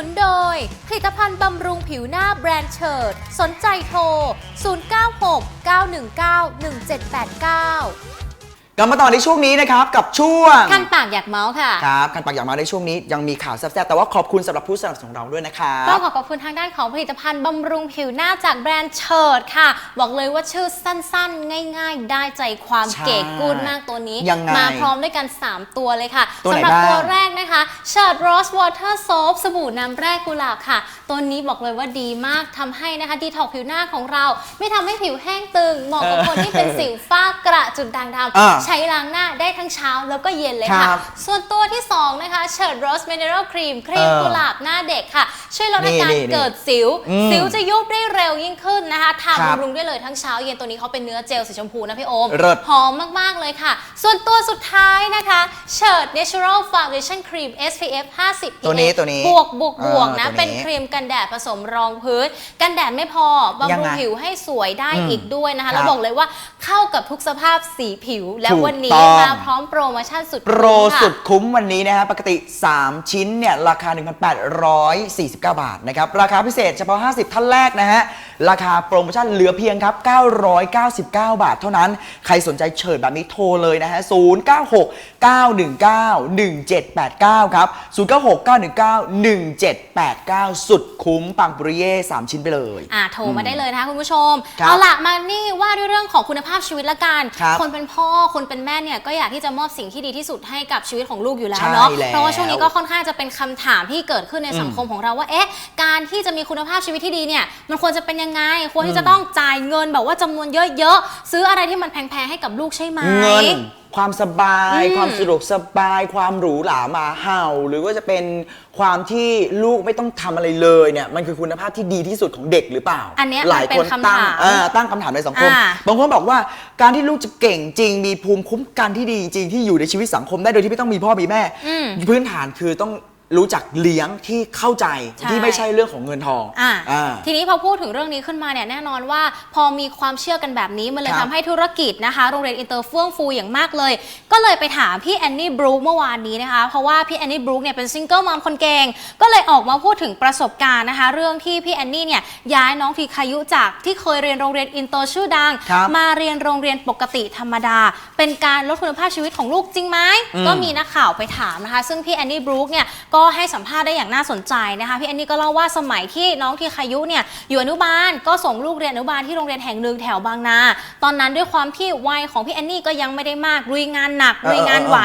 นุนโดย ผลิตภัณฑ์บำรุงผิวหน้าแบรนด์เชิด สนใจโทร 096 919 1789 กลับมาต่อในช่วงนี้นะครับกับช่วงคันปากอยากเมาส์ค่ะ ครับกันปากอย่างมาในช่วงนี้ยังมีข่าวแซ่บๆแต่ว่าขอบคุณสำหรับผู้สนับสนุนเราด้วยนะครัก็บขอขอบคุณทางด้านของผลิตภัณฑ์บำรุงผิวหน้าจากแบรนด์เชิดค่ะ บอกเลยว่าชื่อสั้นๆ ง่ายๆ ได้ใจความใช่เก๋กูดมากตัวนี้ ยังไงมาพร้อมด้วยกัน 3 ตัวเลยค่ะตัวไหนสำหรับ้างตัวแรกนะคะเชิดโรสวอเตอร์โซฟสบู่น้ำแร่กุหลาบค่ะ ตัวนี้บอกเลยว่าดีมากทำให้นะคะดีท็อกผิวหน้าของเรา ไม่ทำให้ผิวแห้งตึงเหมาะกับคนที่เป็นสิวฝ้ากระจุดด่างดอ่าำใช้ล้างหน้าได้ทั้งเช้าแล้วก็เย็นเลยคค่ะรับส่วนตัวที่สองนะคะเชิดโรสมิเนอรัลครีมครีมเออกุหลาบหน้าเด็กค่ะ ช่วยลดอาการนี่นี่เกิดสิว อืมสิวจะยุบได้เร็วยิ่งขึ้นนะคะทาครับบำรุงได้เลยทั้งเช้าเย็นตัวนี้เขาเป็นเนื้อเจลสีชมพูนะพี่โอมเลิศ หอมมากๆเลยค่ะ ส่วนตัวสุดท้ายนะคะเชิด Natural Foundation Cream SPF 50 ตัวนี้ตัวนี้บวกบวกบวกนะเออตัวนี้เป็นครีมกันแดดผสมรองพื้น กันแดดไม่พอยับำงรุงไงผิวให้สวยได้อืมอีกด้วยนะคะครับแล้วบอกเลยว่าเข้ากับทุกสภาพสีผิวและถูกวันนี้ต้องมาพร้อมโปรโมชั่นสุดโปรคุ้มค่ะสุดคุ้มวันนี้นะฮะปกติ 3 ชิ้นเนี่ยราคา 1,849 บาทนะครับ ราคาพิเศษเฉพาะ 50 ท่านแรกนะฮะ ราคาโปรโมชั่นเหลือเพียงครับ 999 บาทเท่านั้น ใครสนใจเฉิดแบบนี้โทรเลยนะฮะ 096 919 1789 ครับ 096 919 1789 สุดคุ้มปังปุริเย่3 ชิ้นไปเลยอ่าโทรมาได้เลยนะคะคุณผู้ชมครับเอาล่ะมานี่ว่าด้วยเรื่องของคุณภาพชีวิตละกันครับคนเป็นพ่อคนเป็นแม่เนี่ยก็อยากที่จะมอบสิ่งที่ดีที่สุดให้กับชีวิตของลูกอยู่แล้วใช่เนาะแล้ว เพราะว่าช่วงนี้ก็ค่อนข้างจะเป็นคำถามที่เกิดขึ้นในสังคมของเราว่าเอ๊ะการที่จะมีคุณภาพชีวิตที่ดีเนี่ยมันควรจะเป็นยังไง ควรที่จะต้องจ่ายเงินแบบว่าจำนวนเยอะๆซื้ออะไรที่มันแพงๆให้กับลูกใช่ไหม เงิน ความสบายอืมความสะดวกสบาย ความหรูหรามาเห่า หรือว่าจะเป็นความที่ลูกไม่ต้องทำอะไรเลยเนี่ยมันคือคุณภาพที่ดีที่สุดของเด็กหรือเปล่าอันเนี้ยหลายมันเป็คนนคำตั้งถามเอ่อตั้งคำถามในสังคม อ่า บางคนบอกว่าการที่ลูกจะเก่งจริง มีภูมิคุ้มกันที่ดีจริงที่อยู่ในชีวิตสังคมได้โดยที่ไม่ต้องมีพ่อมีแม่ อืม พื้นฐานคือต้อง รู้จักเลี้ยงที่เข้าใจใช่ ที่ไม่ใช่เรื่องของเงินทองอะอ่า ทีนี้พอพูดถึงเรื่องนี้ขึ้นมาเนี่ยแน่นอนว่าพอมีความเชื่อกันแบบนี้มันเลยครับทำให้ธุรกิจนะคะโรงเรียนอินเตอร์เฟื่องฟูอย่างมากเลย ก็เลยไปถามพี่แอนนี่บรูคเมื่อวานนี้นะคะเพราะว่าพี่แอนนี่บรูคเนี่ยเป็นซิงเกิลมอมคนเก่งก็เลยออกมาพูดถึงประสบการณ์นะคะ เรื่องที่พี่แอนนี่เนี่ยย้ายน้องทีคายุจากที่เคยเรียนโรงเรียนอินเตอร์ชื่อดัง ครับ มาเรียนโรงเรียนปกติธรรมดา เป็นการลดคุณภาพชีวิตของลูกจริงไหมอืม ก็มีนักข่าวไปถามนะคะ ซึ่งพี่แอนนี่บรูคเนี่ยก็ให้สัมภาษณ์ได้อย่างน่าสนใจนะคะพี่แอนนี่ก็เล่าว่าสมัยที่น้องทีคายุเนี่ยอยู่อนุบาลก็ส่งลูกเรียนอนุบาลที่โรงเรียนแห่งหนึ่งแถวบางนา ตอนนั้นด้วยความที่วัยของพี่แอนนี่ก็ยังไม่ได้มากลุยงานหนักเออลุยงานเออไหว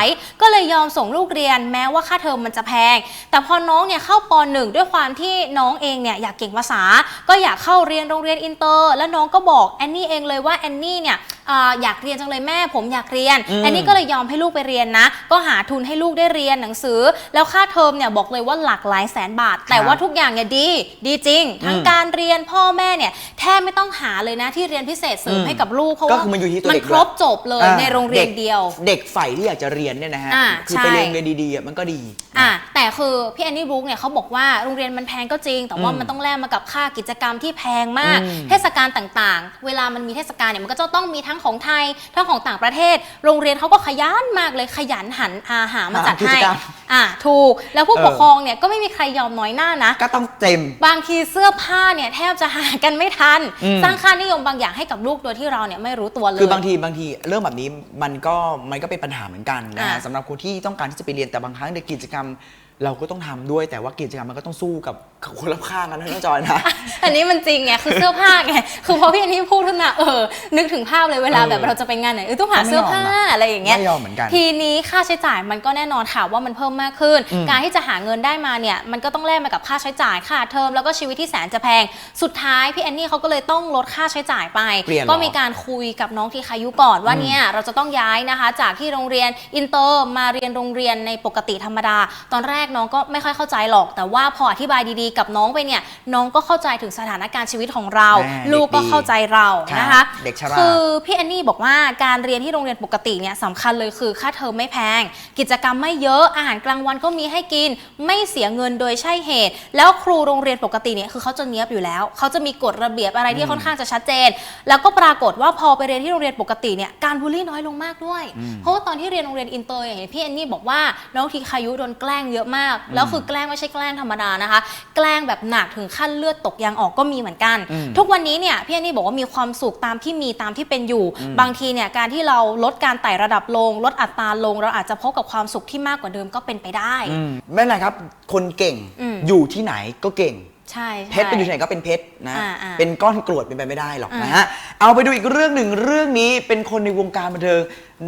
ก็เลยยอมส่งลูกเรียนแม้ว่าค่าเทอมมันจะแพง แต่พอน้องเนี่ยเข้าปหนึ่งด้วยความที่น้องเองเนี่ยอยากเก่งภาษา ก็อยากเข้าเรียนโรงเรียนอินเตอร์ แล้วน้องก็บอกแอนนี่เองเลยว่าแอนนี่เนี่ย อ่าอยากเรียนจังเลยแม่ผมอยากเรียน อืมแอนนี่ก็เลยยอมให้ลูกไปเรียนนะ ก็หาทุนให้ลูกได้เรียนหนังสือ แล้วค่าเทอมเนี่ยบอกเลยว่าหลักหลายแสนบาท แต่ว่าทุกอย่างเนี่ยดี ดีจริง ทั้งอืมการเรียนพ่อแม่เนี่ยแทบไม่ต้องหาเลยนะที่เรียนพิเศษเสริมอืมให้กับลูกเพราะก็ว่าคือมันอยู่ที่ตัวมันเด็กครบจบเลยอ่าในโรงเรียนด็กเดียว เด็กใฝ่ที่อยากจะเรียนเนี่ยนะฮะอ่าคือใช่ไปเรียนเรียนดีๆอะมันก็ดี อะแต่คือพี่แอนนี่บรูคเนี่ยเขาบอกว่าโรงเรียนมันแพงก็จริง แต่ว่าอืมมันต้องแลกมากับค่ากิจกรรมที่แพงมาก อืมเทศกาลต่างๆ เวลามันมีเทศกาลเนี่ยมันก็จะต้องมีทั้งของไทย ทั้งของต่างประเทศ โรงเรียนเขาก็ขยันมากเลยขยันหันอาหามาจัดหากิจให้กรรมอะถูก แล้วผู้เออปกครองเนี่ยก็ไม่มีใครยอมน้อยหน้านะ ก็ต้องเต็ม บางทีเสื้อผ้าเนี่ยแทบจะหากันไม่ทันอืมสร้างค่านิยมบางอย่างให้กับลูกโดยที่เราเนี่ยไม่รู้ตัวเลยคือบางทีบางทีเรื่องแบบนี้มันก็มันก็เป็นปัญหาเหมือนกันนะฮะอ่าสำหรับคนที่ต้องการที่จะไปเรียนแต่บางครั้งในกิจกรรม เราก็ต้องทำด้วยแต่ว่ากิจกรรมมันก็ต้องสู้กับคนรอบข้างกันนะน้องจอยนะ อันนี้มันจริงไงคือเสื้อผ้าไงคือพอพี่อันนี้พูดขึ้นมาเออ นึกถึงภาพเลยเวลาเออแบบเราจะไปงานไหนเออต้องหาเสื้อผ้าไม่ยอมอะอะไรอย่างเงี้ยไม่ยอมเหมือนกันทีนี้ค่าใช้จ่ายมันก็แน่นอนค่ะว่ามันเพิ่มมากขึ้นอืมการที่จะหาเงินได้มาเนี่ยมันก็ต้องแลกมากับค่าใช้จ่ายค่าเทอมแล้วก็ชีวิตที่แสนจะแพง สุดท้ายพี่แอนนี่เขาก็เลยต้องลดค่าใช้จ่ายไปเปลี่ยนเหรอก็มีการคุยกับน้องที่คายุก่อนว่าเนี่ยเราจะต้องย้ายนะคะ จากที่โรงเรียนอินเตอร์มาเรียนโรงเรียนในปกติธรรมดา ตอนแรกน้องก็ไม่ค่อยเข้าใจหรอก แต่ว่าพออธิบายดีๆ กับน้องไปเนี่ยน้องก็เข้าใจถึงสถานการณ์ชีวิตของเราแม่ลูกก็เด็กดีเข้าใจเรานะคะครับเด็กฉลาด คือพี่แอนนี่บอกว่าการเรียนที่โรงเรียนปกติเนี่ยสำคัญเลยคือค่าเทอมไม่แพง กิจกรรมไม่เยอะอาหารกลางวันก็มีให้กิน ไม่เสียเงินโดยใช่เหตุ แล้วครูโรงเรียนปกติเนี่ยคือเขาจะเนี้ยบอยู่แล้วเขาจะมีกฎระเบียบอะไรที่ค่อนข้างจะชัดเจน แล้วก็ปรากฏว่าพอไปเรียนที่โรงเรียนปกติเนี่ยการบูลลี่น้อยลงมากด้วยเพราะว่าตอนที่เรียนโรงเรียนอินเตอร์อย่างที่พี่แอนนี่บอกว่าน้องทีคายุโดนแกล้งเยอะมาก แล้วคือแกล้งไม่ใช่แกล้งธรรมดานะคะ แกล้งแบบหนักถึงขั้นเลือดตกยางออกก็มีเหมือนกันอืมทุกวันนี้เนี่ยพี่แอนนี่บอกว่ามีความสุขตามที่มีตามที่เป็นอยู่ บางทีเนี่ยการที่เราลดการไต่ระดับลง ลดอัตราลง เราอาจจะพบกับความสุขที่มากกว่าเดิมก็เป็นไปได้อืมไม่เป็นไรครับ คนเก่งอืมอยู่ที่ไหนก็เก่งใช่ใช่เพชรเป็นอยู่ที่ไหนก็เป็นเพชรนะอ่าอ่าเป็นก้อนกรวดเป็นไปไม่ได้หรอกอ่านนะฮะเอาไปดูอีกเรื่องหนึ่งเรื่องนี้เป็นคนในวงการบันเทิง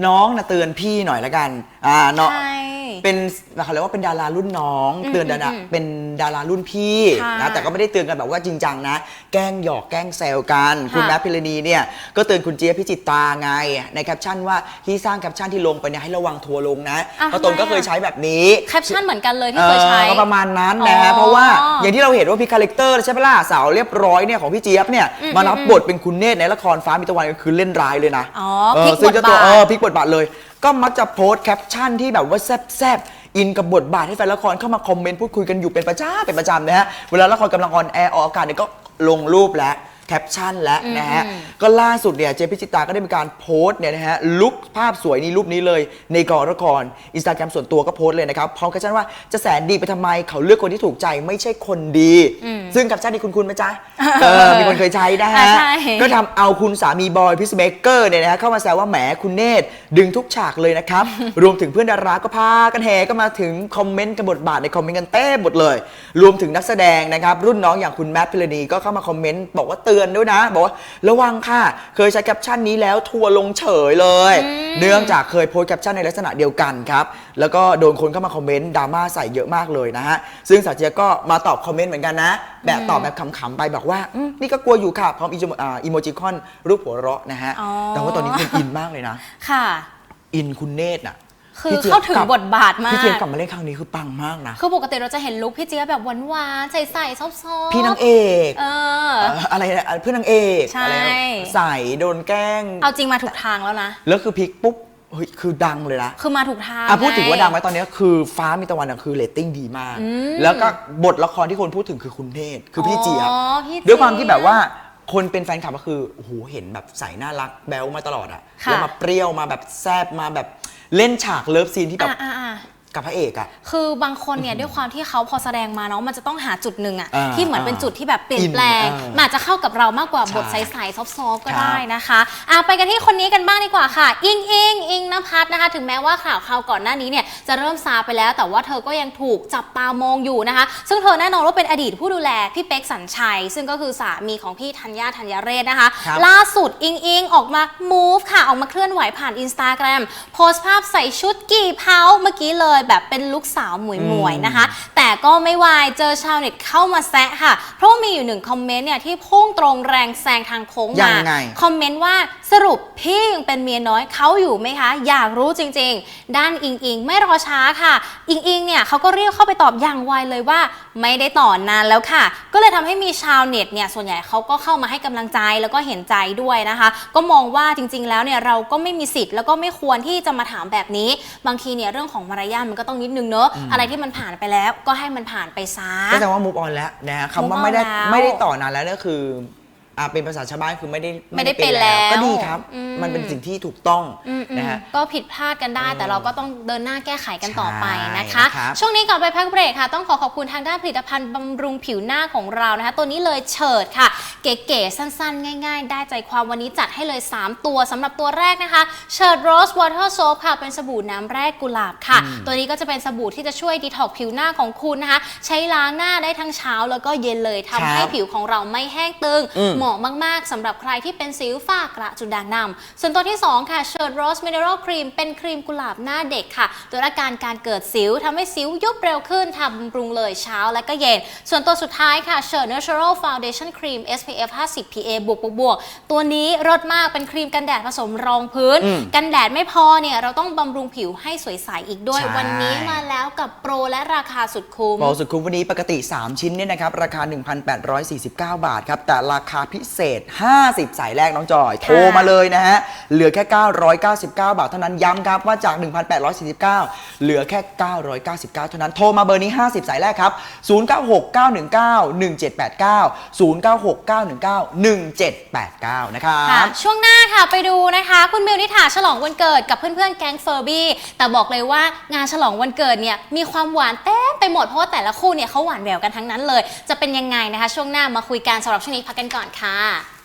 น้องนะเตือนพี่หน่อยละกันอ่าเนาะ ใช่ เป็นเขาเรียกว่าเป็นดารารุ่นน้อง อืมเตือนดาราอืมเป็นดารารุ่นพี่ค่ะนะแต่ก็ไม่ได้เตือนกันแบบว่าจริงจังนะ แกล้งหยอกแกล้งแซวกัน คุณค่ะแมทพิรณีเนี่ยก็เตือนคุณเจี๊ยบพิจิตตาไงในแคปชั่นว่าที่สร้างแคปชั่นที่ลงไปเนี่ยให้ระวังทัวร์ลงนะอะเพราะตนก็ทำไมเคยอะใช้แบบนี้ แคปชั่นเหมือนกันเลยที่เคยใช้ ออก็ประมาณนั้นนะฮะอ๋อเพราะว่าอย่างที่เราเห็นว่าพี่คาแรคเตอร์ใช่ไหมล่ะสาวเรียบร้อยเนี่ยของพี่เจี๊ยบเนี่ยอืมมารับอืมบทเป็นคุณเนตรในละครฟ้ามีตะวันก็คือเล่นร้ายเลยนะอ๋อเอพลิอกซึ่งบทเจ้าตัวบาท เออพลิกบทบาทเลย ก็มักจะโพสต์แคปชั่นที่แบบว่าแซบๆอินกับบทบาทให้แฟนละครเข้ามาคอมเมนต์พูดคุยกันอยู่เป็นประจำเป็นประจำนะฮะเวลาละครกำลังออนแอร์ออกอากาศเนี่ยก็ลงรูปแล้ว แคปชั่นแล้วนะฮะอืมก็ล่าสุดเนี่ยเจพิจิตาก็ได้มีการโพสต์เนี่ยนะฮะลุคภาพสวยนี่รูปนี้เลย ในกองละครอินสตาแกรมส่วนตัวก็โพสต์เลยนะครับพร้อมแคปชั่นว่าจะแสนดีไปทำไมเขาเลือกคนที่ถูกใจไม่ใช่คนดีอืมซึ่งแคปชั่นนี้คุณคุณไหมจ๊ะเออมีคนเคยใช้นะฮะอ่าใช่ก็ทำเอาคุณสามีบอยพิสเมเกอร์เนี่ยนะฮะเข้ามาแซวว่าแหมคุณเนตรดึงทุกฉากเลยนะครับรวมถึงเพื่อนดาราก็พากันแห่ก็มาถึงคอมเมนต์กันบทบาทในคอมเมนต์กันเต้หมดเลย รวมถึงนักแสดงนะครับรุ่นน้องอย่างคุณแมทพิรณีก็เข้ามาคอมเมนต์บอกว่าเตือนด้วยนะ บอกว่าระวังค่ะ เคยใช้แคปชั่นนี้แล้วทัวร์ลงเฉยเลย เนื่องจากเคยโพสต์แคปชั่นในลักษณะเดียวกันครับ แล้วก็โดนคนเข้ามาคอมเมนต์ดราม่าใส่เยอะมากเลยนะฮะ ซึ่งสาวเจียก็มาตอบคอมเมนต์เหมือนกันนะ แบบตอบแบบขำๆไปบอกว่าอืมนี่ก็กลัวอยู่ค่ะพร้อมอีโมอ่าอีโมจิคอนรูปหัวเราะนะฮะ อ๋อ แต่ว่าตอนนี้คุณอินมากเลยนะ ค่ะ อินคุณเนตรน่ะ คือพี่จี๊ยเข้าถึงกลับทบาทมาก พี่เจี๊ยบกลับมาเล่นครั้งนี้คือปังมากนะ คือปกติเราจะเห็นลุคพี่เจี๊ยบแบบหวานๆใสๆซอฟๆพี่นางเอกเออเอ่ออะไรนะเพื่อนนางเอกใช่อะไรนะใส่โดนแกล้ง เอาจริงมาถูกทางแล้วนะ แล้วคือพลิกปุ๊บเฮ้ยคือดังเลยนะคือมาถูกทางอะพูดถึงว่าไดังไหมตอนนี้คือฟ้ามีตะวันอะคือเรตติ้งดีมาก แล้วก็บทละครที่คนพูดถึงคือคุณเทศคือพี่เจี๊ยบอ๋อพี่เจี๊ยบด้วยความที่แบบว่าคนเป็นแฟนคลับก็คือโอ้โหเห็นแบบใส่น่ารักแบลมาตลอดอะค่ะแล้วมาเปรี้ยวมาแบบแซบมาแบบ เล่นฉากเลิฟซีนที่แบบ กับพระเอกอะคือบางคนเนี่ยด้วยความที่เขาพอแสดงมาเนาะมันจะต้องหาจุดหนึ่งอะอ่าที่เหมือนเป็นจุดที่แบบเปลี่ยนแปลงอินอ่ามันอาจจะเข้ากับเรามากกว่าใช่บทใสๆซอฟต์ๆก็ครับได้นะคะอะไปกันที่คนนี้กันบ้างดีกว่าค่ะ อิงอิงอิงนภัทรนะคะ ถึงแม้ว่าข่าวคราวก่อนหน้านี้เนี่ยจะเริ่มซาไปแล้ว แต่ว่าเธอก็ยังถูกจับตามองอยู่นะคะ ซึ่งเธอแน่นอนว่าเป็นอดีตผู้ดูแลพี่เป๊กสัญชัย ซึ่งก็คือสามีของพี่ธัญญาธัญเรศนะคะ ครับ ล่าสุดอิงอิงออกมา move ค่ะออกมาเคลื่อนไหวผ่าน Instagram โพสต์ภาพใส่ชุดกี่เผาเมื่อกี้เลยแบบเป็นลุคสาวหมวยหมวยๆนะคะ แต่ก็ไม่วายเจอชาวเน็ตเข้ามาแซะค่ะ เพราะว่ามีอยู่หนึ่งคอมเมนต์เนี่ยที่พุ่งตรงแรงแซงทางโค้งยัมางไงคอมเมนต์ว่าสรุปพี่ยังเป็นเมียน้อยเขาอยู่ไหมคะ อยากรู้จริง ๆ ด้านอิงอิงไม่รอช้าค่ะ อิงอิงเนี่ยเขาก็เรียกเข้าไปตอบอย่างไวเลยว่า ไม่ได้ต่อนานแล้วค่ะ ก็เลยทำให้มีชาวเน็ตเนี่ยส่วนใหญ่เขาก็เข้ามาให้กำลังใจแล้วก็เห็นใจด้วยนะคะ ก็มองว่าจริง ๆ แล้วเนี่ยเราก็ไม่มีสิทธิ์แล้วก็ไม่ควรที่จะมาถามแบบนี้ บางทีเนี่ยเรื่องของมารยาทมันก็ต้องนิดนึงเนอะอะไรที่มันผ่านไปแล้ว ก็ให้มันผ่านไปซะก็แสดงว่า move on แล้วนะฮะ move คำว่า on ไม่ได้แล้วไม่ได้ต่อนานแล้วเนี่ยคือ อ่าเป็นภาษาชาวบ้านคือไม่ได้ไม่ได้เป็นแล้ว ก็ดีครับ อืม มันเป็นสิ่งที่ถูกต้องอืมๆนะฮะ ก็ผิดพลาดกันได้ แต่เราก็ต้องเดินหน้าแก้ไขกันต่อไปนะคะ ใช่ครับ ช่วงนี้ก่อนไปพักเบรกค่ะ ต้องขอขอบคุณทางด้านผลิตภัณฑ์บำรุงผิวหน้าของเรานะคะ ตัวนี้เลยเฉิดค่ะ เก๋ๆสั้นๆ ง่ายๆ ได้ใจความวันนี้จัดให้เลย 3 ตัวสำหรับตัวแรกนะคะเฉิดโรสวอเตอร์โซฟค่ะ เป็นสบู่น้ำแร่กุหลาบค่ะ ตัวนี้ก็จะเป็นสบู่ที่จะช่วยดีท็อกผิวหน้าของคุณนะคะ ใช้ล้างหน้าได้ทั้งเช้าแล้วก็เย็นเลยทำให้ครับผิวของเราไม่แห้งตึงอืม เหมาะมาก ๆสำหรับใครที่เป็นสิวฝ้ากระจุดด่างดำส่วนตัวที่ 2 ค่ะเชิร์ดโรสมิเนอรัลครีมเป็นครีมกุหลาบหน้าเด็กค่ะ ตัวอาการการเกิดสิวทำให้สิวยุบเร็วขึ้นทำบำรุงเลยเช้าและก็เย็น ส่วนตัวสุดท้ายค่ะเชิร์ด Natural Foundation Cream SPF 50 PA บวกบวกบวกตัวนี้รสมากเป็นครีมกันแดดผสมรองพื้นอืมกันแดดไม่พอเนี่ยเราต้องบำรุงผิวให้สวยใสอีกด้วยใช่วันนี้มาแล้วกับโปรและราคาสุดคุ้มโปรสุดคุ้มวันนี้ปกติ 3 ชิ้นเนี่ยนะครับราคา 1,849 บาทครับแต่ราคาพิเศษ 50 สายแรกน้องจอย โทรมาเลยนะฮะ เหลือแค่ 999 บาทเท่านั้นย้ำครับว่าจาก 1,849 เหลือแค่ 999 เท่านั้นโทรมาเบอร์นี้ 50 สายแรกครับ 0969191789 0969191789 นะครับค่ะช่วงหน้าค่ะไปดูนะคะ คุณมิวนิถาฉลองวันเกิดกับเพื่อนๆแก๊งเฟอร์บี้แต่บอกเลยว่างานฉลองวันเกิดเนี่ยมีความหวานเต็มไป หมดเพราะว่าแต่ละคู่เนี่ยเขาหวานแหววกันทั้งนั้นเลย จะเป็นยังไงนะคะ ช่วงหน้ามาคุยกันสำหรับช่วงนี้พักกันก่อนค่ะ